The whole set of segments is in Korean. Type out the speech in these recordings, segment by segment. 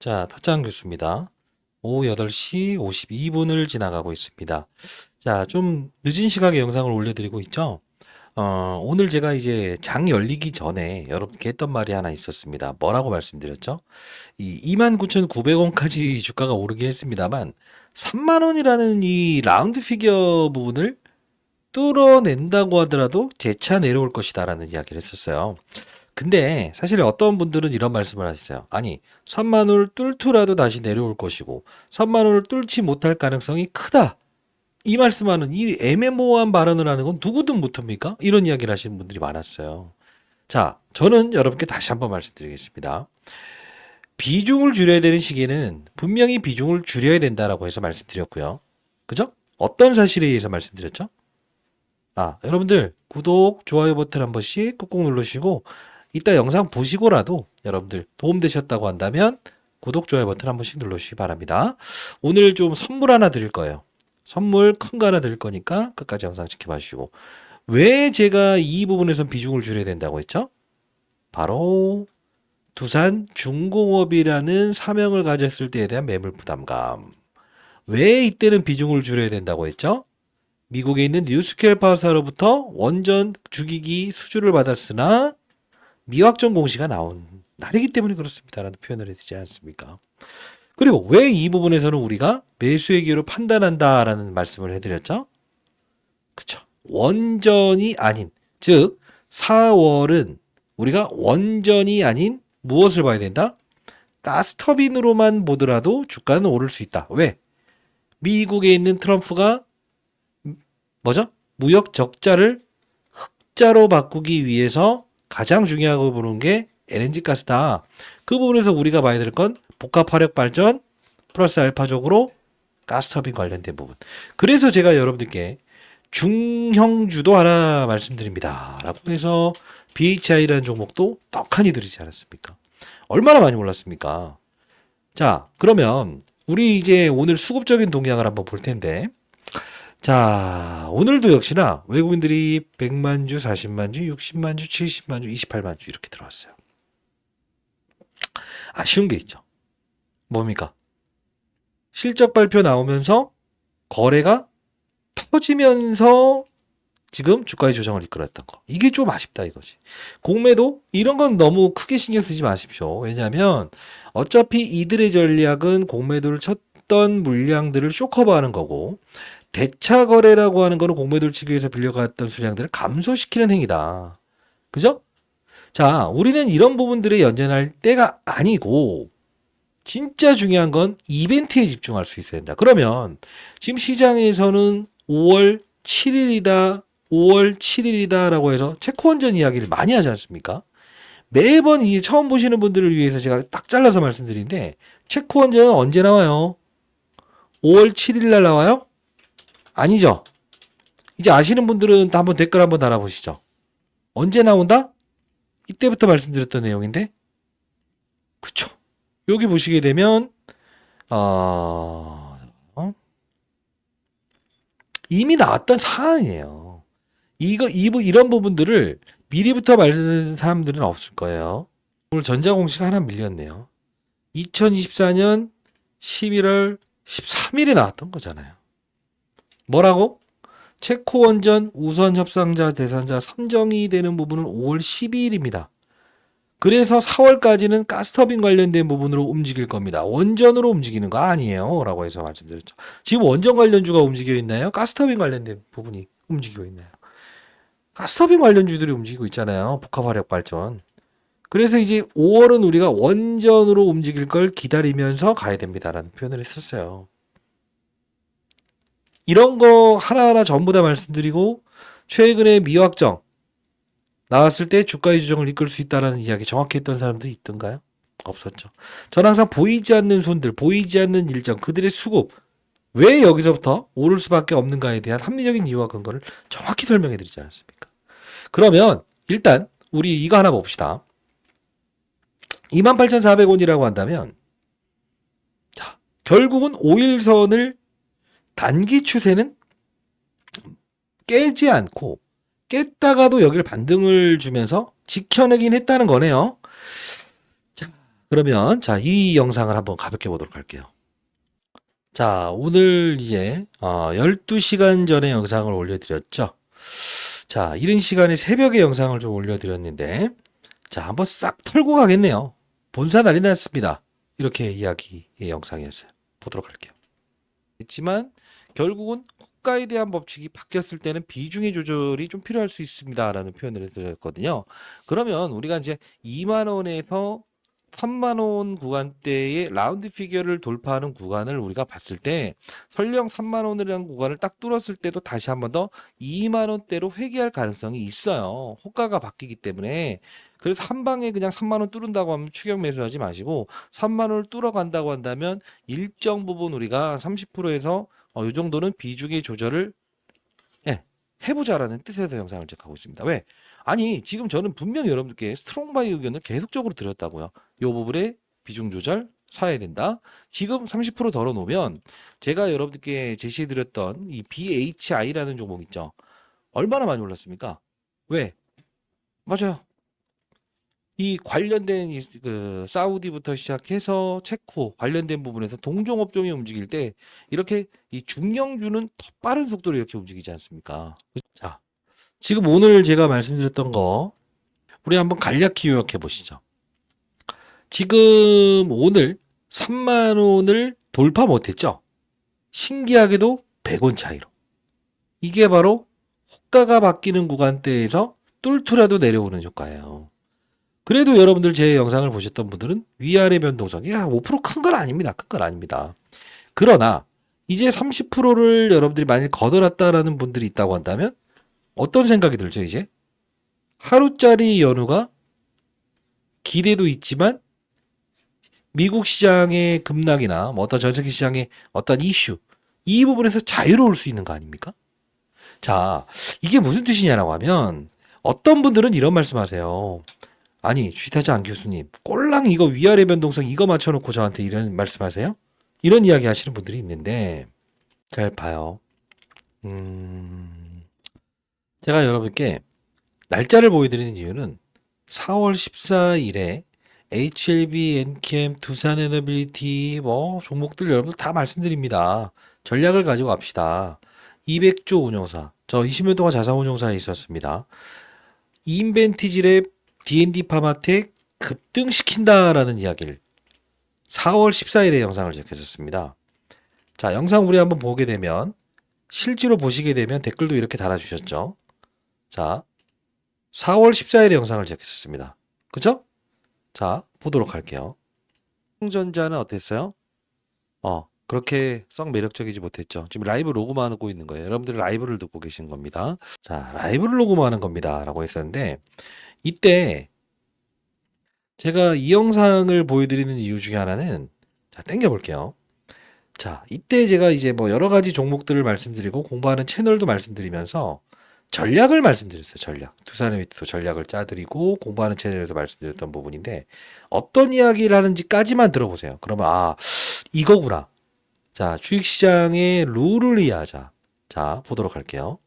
자, 타짱 교수입니다. 오후 8시 52분을 지나가고 있습니다. 자, 좀 늦은 시각에 영상을 올려드리고 있죠? 어, 오늘 제가 이제 장 열리기 전에 여러분께 했던 말이 하나 있었습니다. 뭐라고 말씀드렸죠? 이 29,900원까지 주가가 오르긴 했습니다만, 3만원이라는 이 라운드 피겨 부분을 뚫어낸다고 하더라도 재차 내려올 것이다라는 이야기를 했었어요. 근데 사실 어떤 분들은 이런 말씀을 하셨어요. 아니, 3만 원을 뚫더라도 다시 내려올 것이고 3만 원을 뚫지 못할 가능성이 크다. 이 말씀하는 이 애매모호한 발언을 하는 건 누구든 못합니까? 이런 이야기를 하시는 분들이 많았어요. 자, 저는 여러분께 다시 한번 말씀드리겠습니다. 비중을 줄여야 되는 시기에는 분명히 비중을 줄여야 된다라고 해서 말씀드렸고요. 그죠? 어떤 사실에 의해서 말씀드렸죠? 아, 여러분들 구독, 좋아요 버튼 한 번씩 꾹꾹 누르시고 이따 영상 보시고라도 여러분들 도움되셨다고 한다면 구독, 좋아요 버튼 한 번씩 눌러주시기 바랍니다. 오늘 좀 선물 하나 드릴 거예요. 선물 큰 거 하나 드릴 거니까 끝까지 영상 지켜봐 주시고 왜 제가 이 부분에선 비중을 줄여야 된다고 했죠? 바로 두산 중공업이라는 사명을 가졌을 때에 대한 매물 부담감. 왜 이때는 비중을 줄여야 된다고 했죠? 미국에 있는 뉴스케일 파사로부터 원전 주기기 수주를 받았으나 미확정 공시가 나온 날이기 때문에 그렇습니다라는 표현을 해주지 않습니까? 그리고 왜 이 부분에서는 우리가 매수의 기회로 판단한다라는 말씀을 해드렸죠? 그쵸. 원전이 아닌, 즉, 4월은 우리가 원전이 아닌 무엇을 봐야 된다? 가스터빈으로만 보더라도 주가는 오를 수 있다. 왜? 미국에 있는 트럼프가 뭐죠? 무역 적자를 흑자로 바꾸기 위해서 가장 중요하고 보는 게 LNG 가스다. 그 부분에서 우리가 봐야 될 건 복합 화력 발전 플러스 알파적으로 가스 터빈 관련된 부분. 그래서 제가 여러분들께 중형주도 하나 말씀드립니다. 라고 해서 BHI라는 종목도 떡하니 들이지 않았습니까? 얼마나 많이 올랐습니까? 자, 그러면 우리 이제 오늘 수급적인 동향을 한번 볼 텐데 자, 오늘도 역시나 외국인들이 100만 주, 40만 주, 60만 주, 70만 주, 28만 주 이렇게 들어왔어요. 아쉬운 게 있죠. 뭡니까? 실적 발표 나오면서 거래가 터지면서 지금 주가의 조정을 이끌었던 거. 이게 좀 아쉽다 이거지. 공매도 이런 건 너무 크게 신경 쓰지 마십시오. 왜냐하면 어차피 이들의 전략은 공매도를 쳤던 물량들을 쇼커버하는 거고 대차 거래라고 하는 거는 공매도를 치기 위해서 빌려갔던 수량들을 감소시키는 행위다. 그죠? 자, 우리는 이런 부분들에 연연할 때가 아니고 진짜 중요한 건 이벤트에 집중할 수 있어야 된다. 그러면 지금 시장에서는 5월 7일이다, 5월 7일이다라고 해서 체코원전 이야기를 많이 하지 않습니까? 매번 이 처음 보시는 분들을 위해서 제가 딱 잘라서 말씀드리는데 체코원전은 언제 나와요? 5월 7일 날 나와요? 아니죠. 이제 아시는 분들은 한번 댓글 한번 달아보시죠. 언제 나온다? 이때부터 말씀드렸던 내용인데, 그쵸. 여기 보시게 되면, 어, 어? 이미 나왔던 사안이에요. 이거, 이, 부- 이런 부분들을 미리부터 말하는 사람들은 없을 거예요. 오늘 전자공시가 하나 밀렸네요. 2024년 11월 13일에 나왔던 거잖아요. 뭐라고? 체코 원전 우선 협상자 대상자 선정이 되는 부분은 5월 12일입니다. 그래서 4월까지는 가스터빈 관련된 부분으로 움직일 겁니다. 원전으로 움직이는 거 아니에요. 라고 해서 말씀드렸죠. 지금 원전 관련주가 움직여 있나요? 가스터빈 관련된 부분이 움직이고 있나요? 가스터빈 관련주들이 움직이고 있잖아요. 복합화력 발전. 그래서 이제 5월은 우리가 원전으로 움직일 걸 기다리면서 가야 됩니다라는 표현을 했었어요. 이런 거 하나하나 전부 다 말씀드리고 최근에 미확정 나왔을 때 주가의 조정을 이끌 수 있다라는 이야기 정확히 했던 사람들이 있던가요? 없었죠. 저는 항상 보이지 않는 손들, 보이지 않는 일정, 그들의 수급 왜 여기서부터 오를 수밖에 없는가에 대한 합리적인 이유와 근거를 정확히 설명해 드리지 않았습니까? 그러면 일단 우리 이거 하나 봅시다. 28,400원이라고 한다면 자, 결국은 5일선을 단기 추세는 깨지 않고 깼다가도 여기를 반등을 주면서 지켜내긴 했다는 거네요. 자, 그러면 자, 이 영상을 한번 가볍게 보도록 할게요. 자, 오늘 이제 어, 12시간 전에 영상을 올려드렸죠. 자, 이른 시간에 새벽에 영상을 좀 올려드렸는데, 자, 한번 싹 털고 가겠네요. 본사 난리 났습니다. 이렇게 이야기의 영상이었어요. 보도록 할게요. 있지만 결국은 호가에 대한 법칙이 바뀌었을 때는 비중의 조절이 좀 필요할 수 있습니다라는 표현을 드렸거든요. 그러면 우리가 이제 2만 원에서 3만 원 구간대의 라운드 피겨를 돌파하는 구간을 우리가 봤을 때 설령 3만 원이라는 구간을 딱 뚫었을 때도 다시 한 번 더 2만 원대로 회귀할 가능성이 있어요. 호가가 바뀌기 때문에 그래서 한 방에 그냥 3만 원 뚫은다고 하면 추격 매수하지 마시고 3만 원을 뚫어 간다고 한다면 일정 부분 우리가 30%에서 어, 이 정도는 비중의 조절을 예, 해보자라는 뜻에서 영상을 제작하고 있습니다. 왜? 아니 지금 저는 분명히 여러분들께 스트롱바이 의견을 계속적으로 드렸다고요. 이 부분에 비중 조절 사야 된다. 지금 30% 덜어 놓으면 제가 여러분들께 제시해 드렸던 이 BHI라는 종목 있죠. 얼마나 많이 올랐습니까? 왜? 맞아요. 이 관련된 이, 그 사우디부터 시작해서 체코 관련된 부분에서 동종 업종이 움직일 때 이렇게 이 중령주는 더 빠른 속도로 이렇게 움직이지 않습니까? 자, 지금 오늘 제가 말씀드렸던 거 우리 한번 간략히 요약해 보시죠. 지금 오늘 3만 원을 돌파 못했죠? 신기하게도 100원 차이로. 이게 바로 호가가 바뀌는 구간대에서 뚫투라도 내려오는 효과예요. 그래도 여러분들 제 영상을 보셨던 분들은 위아래 변동성이 야, 5%큰 건 아닙니다. 큰 건 아닙니다. 그러나 이제 30%를 여러분들이 만일 거들었다라는 분들이 있다고 한다면 어떤 생각이 들죠, 이제? 하루짜리 연휴가 기대도 있지만 미국 시장의 급락이나 뭐 어떤 전 세계 시장의 어떤 이슈 이 부분에서 자유로울 수 있는 거 아닙니까? 자, 이게 무슨 뜻이냐라고 하면 어떤 분들은 이런 말씀하세요. 아니, 안 교수님, 꼴랑 이거 위아래 변동성 이거 맞춰놓고 저한테 이런 말씀하세요? 이런 이야기 하시는 분들이 있는데 잘 봐요. 음, 제가 여러분께 날짜를 보여드리는 이유는 4월 14일에 HLB, NKM, 두산 에너빌리티 뭐 종목들 여러분들 다 말씀드립니다. 전략을 가지고 갑시다. 200조 운용사. 저 20년 동안 자산 운용사에 있었습니다. 인벤티지랩 D&D 파마텍 급등시킨다라는 이야기를 4월 14일에 영상을 제작했었습니다. 자, 영상 우리 한번 보게 되면 실제로 보시게 되면 댓글도 이렇게 달아주셨죠. 자, 4월 14일에 영상을 제작했었습니다. 그죠? 자, 보도록 할게요. 삼성전자는 어땠어요? 어, 그렇게 썩 매력적이지 못했죠. 지금 라이브 로고만 하고 있는 거예요. 여러분들 라이브를 듣고 계신 겁니다. 자, 라이브를 로고만 하는 겁니다. 라고 했었는데, 이때 제가 이 영상을 보여드리는 이유 중에 하나는, 자, 땡겨볼게요. 자, 이때 제가 이제 뭐 여러 가지 종목들을 말씀드리고 공부하는 채널도 말씀드리면서 전략을 말씀드렸어요. 전략. 두산의 위트도 전략을 짜드리고 공부하는 채널에서 말씀드렸던 부분인데 어떤 이야기를 하는지까지만 들어보세요. 그러면 아 이거구나. 자 주식시장의 룰을 이해하자. 자 보도록 할게요.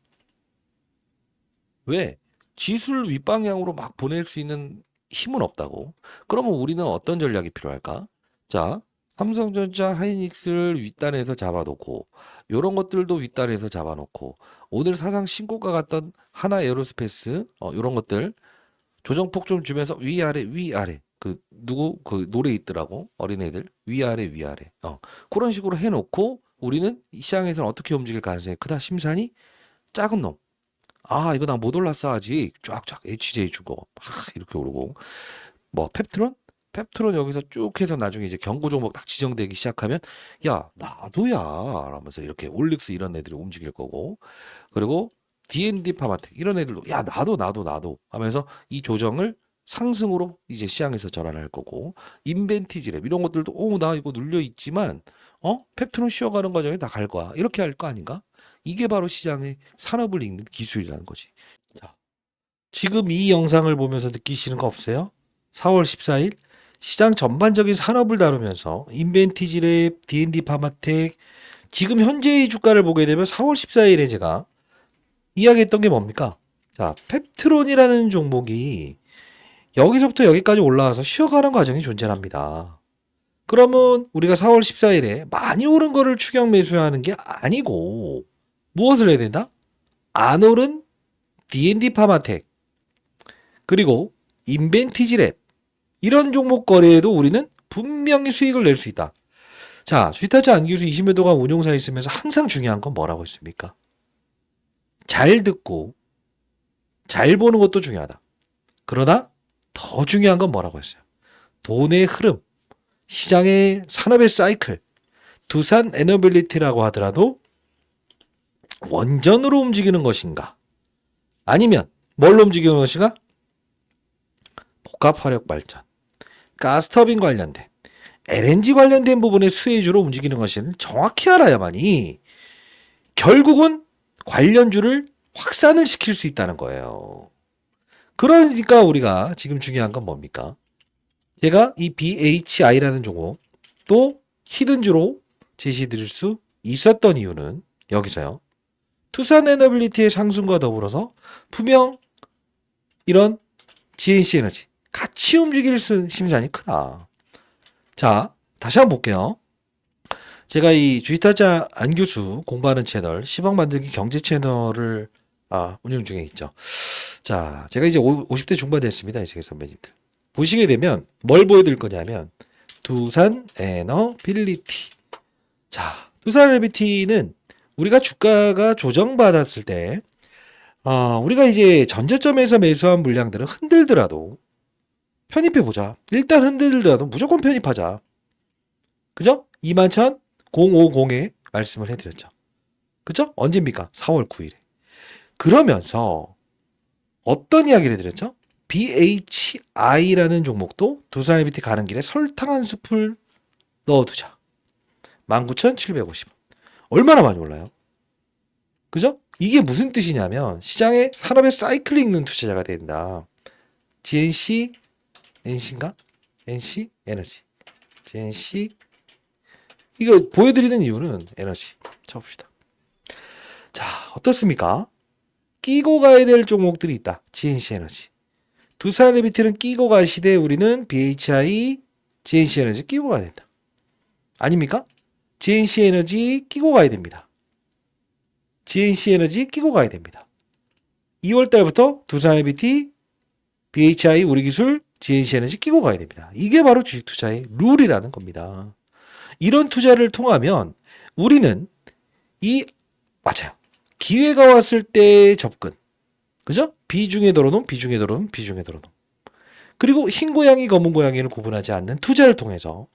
왜 지수를 윗방향으로 막 보낼 수 있는 힘은 없다고? 그러면 우리는 어떤 전략이 필요할까? 자 삼성전자, 하이닉스를 윗단에서 잡아놓고 이런 것들도 윗단에서 잡아놓고 오늘 사상 신고가 갔던 하나 에어로스페이스 어, 이런 것들 조정폭 좀 주면서 위아래 위아래 그 누구? 그 노래 있더라고 어린애들. 위아래 위아래. 어. 그런 식으로 해놓고 우리는 이 시장에서는 어떻게 움직일 가능성이 크다 심산이 작은 놈. 아 이거 나 못 올랐어 아직. 쫙쫙 HJ 주고. 막 이렇게 오르고. 뭐 펩트론? 펩트론 여기서 쭉 해서 나중에 이제 경고 종목 딱 지정되기 시작하면 야 나도야! 라면서 이렇게 올릭스 이런 애들이 움직일 거고. 그리고 D&D 파마텍 이런 애들도 야 나도 나도 나도 하면서 이 조정을 상승으로 이제 시장에서 전환할 거고 인벤티지랩 이런 것들도 오 나 이거 눌려 있지만 어? 펩트론 쉬어가는 과정에 다 갈 거야. 이렇게 할 거 아닌가? 이게 바로 시장의 산업을 읽는 기술이라는 거지. 자 지금 이 영상을 보면서 느끼시는 거 없어요? 4월 14일 시장 전반적인 산업을 다루면서 인벤티지랩 D&D 파마텍 지금 현재의 주가를 보게 되면 4월 14일에 제가 이야기했던 게 뭡니까? 자, 펩트론이라는 종목이 여기서부터 여기까지 올라와서 쉬어가는 과정이 존재합니다. 그러면 우리가 4월 14일에 많이 오른 거를 추격 매수하는 게 아니고 무엇을 해야 된다? 안 오른 D&D 파마텍 그리고 인벤티지랩 이런 종목 거래에도 우리는 분명히 수익을 낼 수 있다. 자, 주식타지 안기수 20여 도간 운용사에 있으면서 항상 중요한 건 뭐라고 했습니까? 잘 듣고 잘 보는 것도 중요하다. 그러나 더 중요한 건 뭐라고 했어요? 돈의 흐름, 시장의 산업의 사이클, 두산 에너빌리티라고 하더라도 원전으로 움직이는 것인가? 아니면 뭘로 움직이는 것인가? 복합화력 발전, 가스터빈 관련된 LNG 관련된 부분의 수혜주로 움직이는 것을 정확히 알아야만이 결국은 관련주를 확산을 시킬 수 있다는 거예요. 그러니까 우리가 지금 중요한 건 뭡니까? 제가 이 BHI라는 종목 또 히든주로 제시드릴 수 있었던 이유는 여기서요. 투산 에너빌리티의 상승과 더불어서 분명 이런 GNC 에너지 같이 움직일 수 심산이 크다. 자, 다시 한번 볼게요. 제가 이 주식타자 안 교수 공부하는 채널 10억 만들기 경제 채널을 아, 운영 중에 있죠. 자, 제가 이제 50대 중반 됐습니다. 이제 선배님들. 보시게 되면 뭘 보여드릴 거냐면 두산 에너빌리티. 자, 두산 에너빌리티는 우리가 주가가 조정받았을 때 어, 우리가 이제 전저점에서 매수한 물량들은 흔들더라도 편입해 보자. 일단 흔들더라도 무조건 편입하자. 그죠? 21,050에 말씀을 해드렸죠. 그죠? 언제입니까? 4월 9일에. 그러면서 어떤 이야기를 해드렸죠? BHI라는 종목도 두산 에비티 가는 길에 설탕 한 스푼 넣어두자. 19,750원. 얼마나 많이 올라요? 그죠? 이게 무슨 뜻이냐면 시장에 산업의 사이클이 있는 투자자가 된다. GNC NC인가? NC 에너지. GNC 이거 보여드리는 이유는 에너지. 쳐봅시다. 자, 어떻습니까? 끼고 가야 될 종목들이 있다. GNC 에너지. 두산 레비트는 끼고 가시되 우리는 BHI, GNC 에너지 끼고 가야 된다. 아닙니까? GNC 에너지 끼고 가야 됩니다. GNC 에너지 끼고 가야 됩니다. 2월 달부터 두산 레비티, BHI 우리 기술, GNC 에너지 끼고 가야 됩니다. 이게 바로 주식 투자의 룰이라는 겁니다. 이런 투자를 통하면 우리는 이 맞아요. 기회가 왔을 때 접근. 그죠? 비중에 들어놓음, 비중에 들어놓음, 비중에 들어놓음. 그리고 흰 고양이, 검은 고양이를 구분하지 않는 투자를 통해서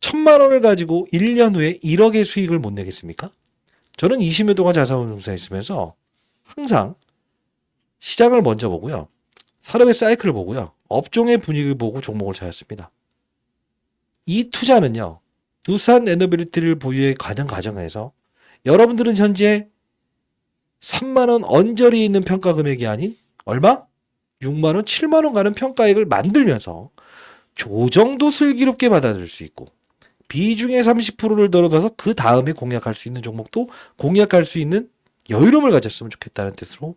천만 원을 가지고 1년 후에 1억의 수익을 못 내겠습니까? 저는 20여 동안 자산운용사에 있으면서 항상 시장을 먼저 보고요. 산업의 사이클을 보고요. 업종의 분위기를 보고 종목을 찾았습니다. 이 투자는요. 두산 에너빌리티를 보유해 가는 과정에서 여러분들은 현재 3만원 언저리에 있는 평가 금액이 아닌 얼마? 6만원, 7만원 가는 평가액을 만들면서 조정도 슬기롭게 받아들일 수 있고 비중의 30%를 덜어둬서 그 다음에 공략할 수 있는 종목도 공략할 수 있는 여유로움을 가졌으면 좋겠다는 뜻으로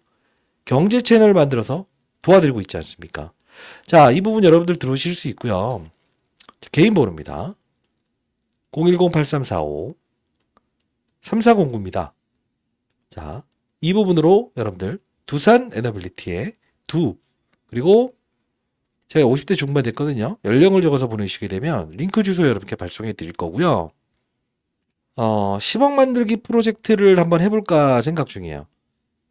경제 채널을 만들어서 도와드리고 있지 않습니까? 자, 이 부분 여러분들 들어오실 수 있고요. 개인 번호입니다. 010-8345 3409입니다. 자, 이 부분으로 여러분들 두산 에너빌리티의 두 그리고 제가 50대 중반 됐거든요. 연령을 적어서 보내시게 되면 링크 주소 여러분께 발송해 드릴 거고요. 어, 10억 만들기 프로젝트를 한번 해볼까 생각 중이에요.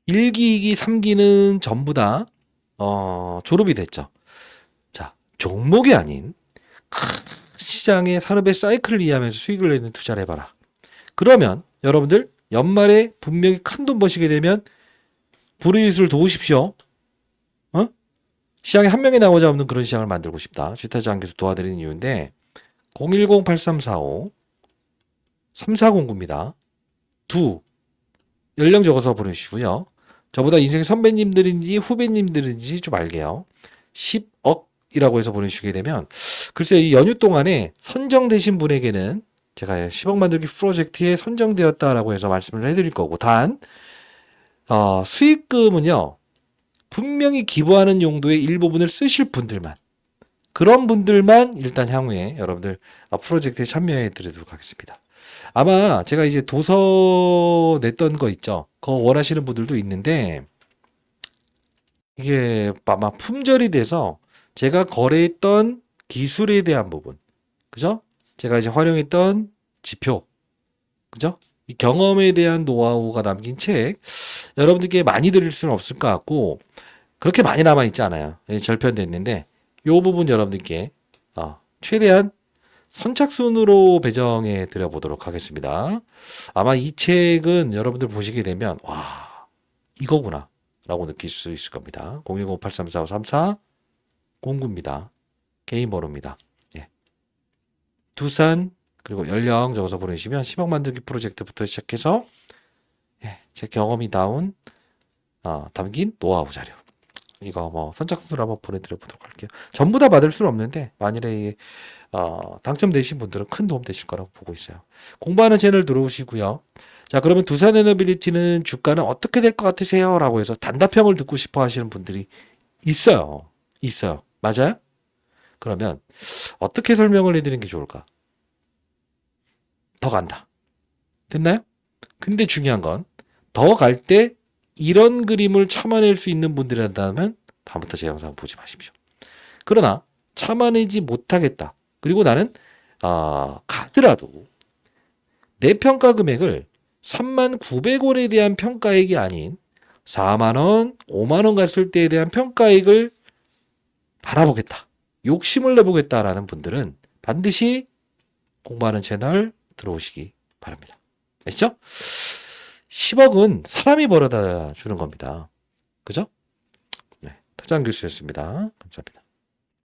1기, 2기, 3기는 전부 다 어, 졸업이 됐죠. 자, 종목이 아닌 큰 시장의 산업의 사이클을 이해하면서 수익을 내는 투자를 해봐라. 그러면 여러분들 연말에 분명히 큰 돈 버시게 되면 불이익을 도우십시오. 어? 시장에 한 명이 나오자 없는 그런 시장을 만들고 싶다. 않게서 도와드리는 이유인데 010-8345 3409입니다. 두 연령 적어서 보내주시고요. 저보다 인생 선배님들인지 후배님들인지 좀 알게요. 10억이라고 해서 보내주시게 되면 글쎄 이 연휴 동안에 선정되신 분에게는 제가 10억 만들기 프로젝트에 선정되었다라고 해서 말씀을 해드릴 거고 단 어, 수익금은요 분명히 기부하는 용도의 일부분을 쓰실 분들만 그런 분들만 일단 향후에 여러분들 아, 프로젝트에 참여해 드리도록 하겠습니다. 아마 제가 이제 도서 냈던 거 있죠. 그거 원하시는 분들도 있는데 이게 아마 품절이 돼서 제가 거래했던 기술에 대한 부분, 그죠? 제가 이제 활용했던 지표, 그죠? 이 경험에 대한 노하우가 남긴 책 여러분들께 많이 드릴 수는 없을 것 같고 그렇게 많이 남아 있지 않아요. 예, 절편됐는데 요 부분 여러분들께 어, 최대한 선착순으로 배정해 드려 보도록 하겠습니다. 아마 이 책은 여러분들 보시게 되면 와 이거구나 라고 느낄 수 있을 겁니다. 010-834534 공구입니다. 개인 번호입니다. 예. 두산 그리고 연령 적어서 보내주시면 10억 만들기 프로젝트부터 시작해서 예, 제 경험이 나온 어, 담긴 노하우 자료 이거 뭐 선착순으로 한번 보내드려 보도록 할게요. 전부 다 받을 수는 없는데 만일에 어, 당첨되신 분들은 큰 도움 되실 거라고 보고 있어요. 공부하는 채널 들어오시고요. 자 그러면 두산 에너빌리티는 주가는 어떻게 될 것 같으세요? 라고 해서 단답형을 듣고 싶어 하시는 분들이 있어요. 있어요. 맞아요? 그러면 어떻게 설명을 해드리는 게 좋을까? 더 간다. 됐나요? 근데 중요한 건 더 갈 때 이런 그림을 참아낼 수 있는 분들이라면 다음부터 제 영상 보지 마십시오. 그러나 참아내지 못하겠다. 그리고 나는 아, 가더라도 내 평가 금액을 3만 900원에 대한 평가액이 아닌 4만 원, 5만 원 갔을 때에 대한 평가액을 바라보겠다. 욕심을 내보겠다라는 분들은 반드시 공부하는 채널 들어오시기 바랍니다. 아시죠? 10억은 사람이 벌어다 주는 겁니다. 그죠? 네. 타장 교수였습니다. 감사합니다.